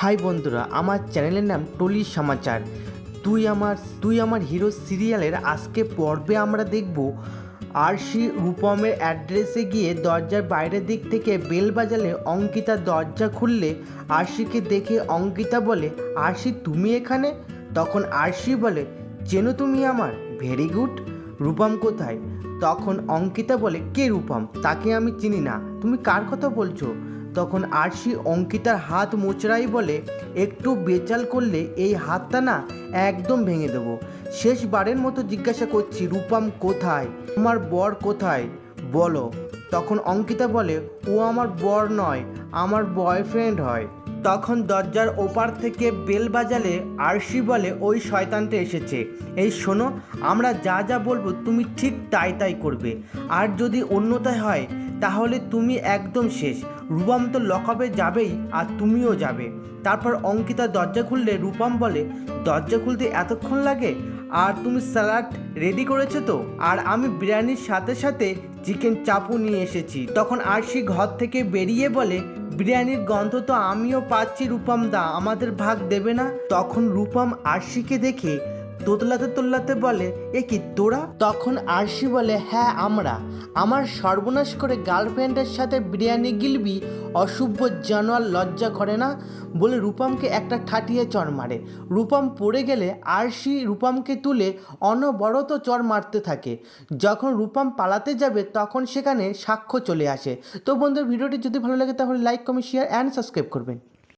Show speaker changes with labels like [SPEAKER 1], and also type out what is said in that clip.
[SPEAKER 1] High বন্ধুরা, আমার চ্যানেলের নাম টলি সমাচার। তুই আমার তুই আমার হিরো সিরিয়ালের আজকে পর্বে আমরা দেখব আরশি রূপমের অ্যাড্রেসে গিয়ে দরজার বাইরের দিক থেকে বেল বাজালে অঙ্কিতা দরজা খুললে আরশিকে দেখে অঙ্কিতা বলে, আরশি, তুমি এখানে? তখন আরশি বলে, চেনো তুমি আমার? Very good. রূপম কোথায়? তখন অঙ্কিতা বলে, কে রূপম? তাকে আমি চিনি না। তুমি কার কথা বলছো? তখন আরশি অঙ্কিতার হাত মোচড়াই বলে, একটু বেচাল করলে এই হাতটা না একদম ভেঙে দেবো। শেষবারের মতো জিজ্ঞাসা করছি, রূপাম কোথায়? তোমার বর কোথায়? বলো। তখন অঙ্কিতা বলে, ও আমার বর নয়, আমার বয়ফ্রেন্ড হয়। তখন দরজার ওপার থেকে বেল বাজালে আরশি বলে, ওই শয়তানটা এসেছে। এই শোনো, আমরা যা যা বলব তুমি ঠিক তাই তাই করবে। আর যদি অন্যথায় হয় তাহলে তুমি একদম শেষ। রূপম তো লকআপে যাবেই আর তুমিও যাবে। তারপর অঙ্কিতা দরজা খুললে রূপম বলে, দরজা খুলতে এতক্ষণ লাগে? আর তুমি স্যালাড রেডি করেছ তো? আর আমি বিরিয়ানির সাথে সাথে চিকেন চাপু নিয়ে এসেছি। তখন আরশি ঘর থেকে বেরিয়ে বলে, বিরিয়ানির গন্ধ তো আমিও পাচ্ছি রূপম দা, আমাদের ভাগ দেবে না? তখন রূপম আরশিকে দেখে তোতলাতে তোতলাতে বলে, এ কি তোরা? তখন আরশি বলে হ্যাঁ আমরা। আমার সর্বনাশ করে গার্লফ্রেন্ডের সাথে বিরিয়ানি গিলবি অশুভ জানোয়ার লজ্জা করে না? বলে রূপমকে একটা ঠাটিয়ে চর মারে। রূপম পড়ে গেলে আরশি রূপমকে তুলে অনবরত চর মারতে থাকে। যখন রূপম পালাতে যাবে, তখন সেখানে সাক্ষ্য চলে আসে। তো বন্ধুর, ভিডিওটি যদি ভালো লাগে, তাহলে like comment share and subscribe করবেন।